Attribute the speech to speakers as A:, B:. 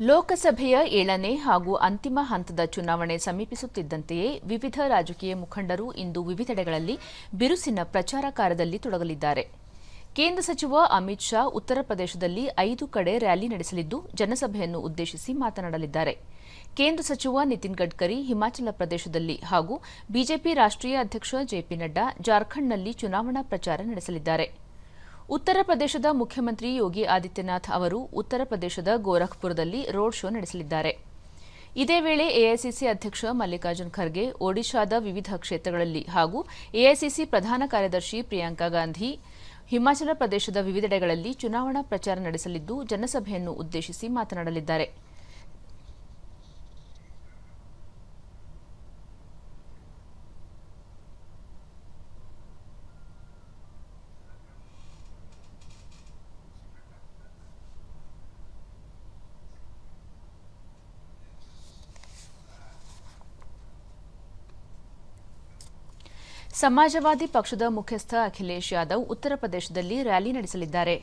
A: ಲೋಕಸಭೆಯ ಏಳನೇ ಹಾಗೂ ಅಂತಿಮ ಹಂತದ ಚುನಾವಣೆ ಸಮೀಪಿಸುತ್ತಿದ್ದಂತೆಯೇ ವಿವಿಧ ರಾಜಕೀಯ ಮುಖಂಡರು ಇಂದು ವಿವಿಧೆಡೆಗಳಲ್ಲಿ ಬಿರುಸಿನ ಪ್ರಚಾರ ಕಾರ್ಯದಲ್ಲಿ ತೊಡಗಲಿದ್ದಾರೆ. ಕೇಂದ್ರ ಸಚಿವ ಅಮಿತ್ ಶಾ ಉತ್ತರ ಪ್ರದೇಶದಲ್ಲಿ ಐದು ಕಡೆ ರ್ಯಾಲಿ ನಡೆಸಲಿದ್ದು, ಜನಸಭೆಯನ್ನು ಉದ್ದೇಶಿಸಿ ಮಾತನಾಡಲಿದ್ದಾರೆ. ಕೇಂದ್ರ ಸಚಿವ ನಿತಿನ್ ಗಡ್ಕರಿ ಹಿಮಾಚಲ ಪ್ರದೇಶದಲ್ಲಿ ಹಾಗೂ ಬಿಜೆಪಿ ರಾಷ್ಟ್ರೀಯ ಅಧ್ಯಕ್ಷ ಜೆಪಿ ನಡ್ಡಾ ಜಾರ್ಖಂಡ್ನಲ್ಲಿ ಚುನಾವಣಾ ಪ್ರಚಾರ ನಡೆಸಲಿದ್ದಾರೆ. ಉತ್ತರ ಪ್ರದೇಶದ ಮುಖ್ಯಮಂತ್ರಿ ಯೋಗಿ ಆದಿತ್ಯನಾಥ್ ಅವರು ಉತ್ತರ ಪ್ರದೇಶದ ಗೋರಖ್ಪುರದಲ್ಲಿ ರೋಡ್ ಶೋ ನಡೆಸಲಿದ್ದಾರೆ. ಇದೇ ವೇಳೆ ಎಐಸಿಸಿ ಅಧ್ಯಕ್ಷ ಮಲ್ಲಿಕಾರ್ಜುನ್ ಖರ್ಗೆ, ಒಡಿಶಾದ ವಿವಿಧ ಕ್ಷೇತ್ರಗಳಲ್ಲಿ ಹಾಗೂ ಎಐಸಿಸಿ ಪ್ರಧಾನ ಕಾರ್ಯದರ್ಶಿ ಪ್ರಿಯಾಂಕಾ ಗಾಂಧಿ, ಹಿಮಾಚಲ ಪ್ರದೇಶದ ವಿವಿಧೆಡೆಗಳಲ್ಲಿ ಚುನಾವಣಾ ಪ್ರಚಾರ ನಡೆಸಲಿದ್ದು, ಜನಸಭೆಯನ್ನು ಉದ್ದೇಶಿಸಿ ಮಾತನಾಡಲಿದ್ದಾರೆ. ಸಮಾಜವಾದಿ ಪಕ್ಷದ ಮುಖ್ಯಸ್ಥ ಅಖಿಲೇಶ್ ಯಾದವ್ ಉತ್ತರ ಪ್ರದೇಶದಲ್ಲಿ ರ್ಯಾಲಿ ನಡೆಸಲಿದ್ದಾರೆ.